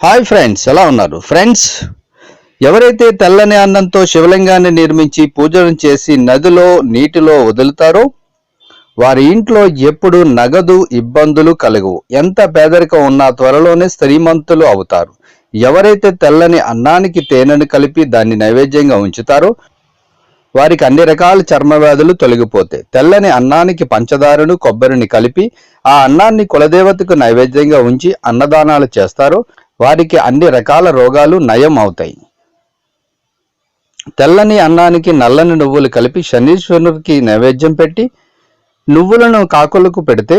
Hi friends ఎలా ఉన్నారు? Friends ఎవరైతే తెల్లని అన్నంతో శివలింగాన్ని నిర్మించి పూజలు చేసి నదిలో నీటిలో వదులుతారో వారి ఇంట్లో ఎప్పుడు నగదు ఇబ్బందులు కలగవు. ఎంత పేదరికం ఉన్నా త్వరలోనే శ్రీమంతులు అవుతారు. ఎవరైతే తెల్లని అన్నానికి తేనెను కలిపి దాన్ని నైవేద్యంగా ఉంచుతారో వారికి అన్ని రకాల చర్మ వ్యాధులు తొలగిపోతాయి తెల్లని అన్నానికి పంచదారను కొబ్బరిని కలిపి ఆ అన్నాన్ని కులదేవతకు నైవేద్యంగా ఉంచి అన్నదానాలు చేస్తారు. వారికి అన్ని రకాల రోగాలు నయం అవుతాయి. తెల్లని అన్నానికి నల్లని నువ్వులు కలిపి శనీశ్వరునికి నైవేద్యం పెట్టి నువ్వులను కాకులకు పెడితే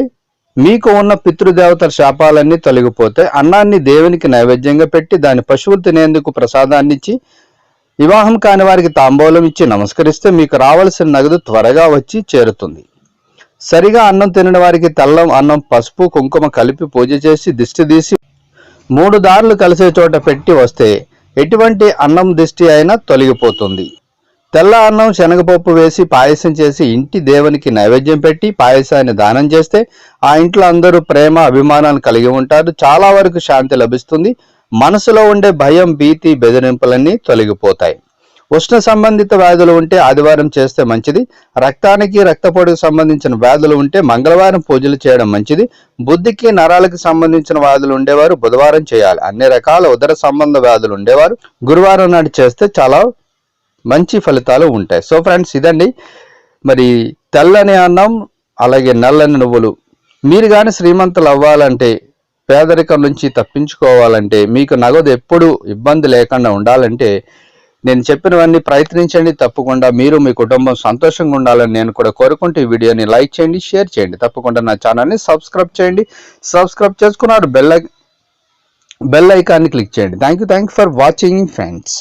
మీకు ఉన్న పితృదేవతల శాపాలన్నీ తొలగిపోతే అన్నాన్ని దేవునికి నైవేద్యంగా పెట్టి దాని పశువులు తినేందుకు ప్రసాదాన్నిచ్చి వివాహం కాని వారికి తాంబూలం ఇచ్చి నమస్కరిస్తే మీకు రావలసిన నగదు త్వరగా వచ్చి చేరుతుంది. సరిగా అన్నం తినని వారికి తెల్లం అన్నం పసుపు కుంకుమ కలిపి పూజ చేసి దిష్టి తీసి మూడు దారులు కలిసే చోట పెట్టి వస్తే ఎటువంటి అన్నం దిష్టి అయినా తొలగిపోతుంది. తెల్ల అన్నం శనగపప్పు వేసి పాయసం చేసి ఇంటి దేవునికి నైవేద్యం పెట్టి పాయసాన్ని దానం చేస్తే ఆ ఇంట్లో అందరూ ప్రేమ అభిమానాలు కలిగి ఉంటారు. చాలా వరకు శాంతి లభిస్తుంది. మనసులో ఉండే భయం భీతి బెదిరింపులన్నీ తొలగిపోతాయి. ఉష్ణ సంబంధిత వ్యాధులు ఉంటే ఆదివారం చేస్తే మంచిది. రక్తానికి రక్తపోటుకు సంబంధించిన వ్యాధులు ఉంటే మంగళవారం పూజలు చేయడం మంచిది. బుద్ధికి నరాలకు సంబంధించిన వ్యాధులు ఉండేవారు బుధవారం చేయాలి. అన్ని రకాల ఉదర సంబంధ వ్యాధులు ఉండేవారు. గురువారం నాడు చేస్తే చాలా మంచి ఫలితాలు ఉంటాయి. సో ఫ్రెండ్స్ ఇదండి. మరి తెల్లని అన్నం అలాగే నల్లని నువ్వులు. మీరు కానీ శ్రీమంతులు అవ్వాలంటే పేదరికం నుంచి తప్పించుకోవాలంటే మీకు నగదు ఎప్పుడు ఇబ్బంది లేకుండా ఉండాలంటే నేను చెప్పినవన్నీ ప్రయత్నించండి తప్పకుండా మీరు మీ కుటుంబం సంతోషంగా ఉండాలని నేను కూడా కోరుకుంటూ ఈ వీడియోని లైక్ చేయండి షేర్ చేయండి. తప్పకుండా నా ఛానల్ని సబ్స్క్రైబ్ చేయండి. సబ్స్క్రైబ్ చేసుకున్నారు బెల్ బెల్ ఐకాన్ని క్లిక్ చేయండి. Thank you thank you for watching friends.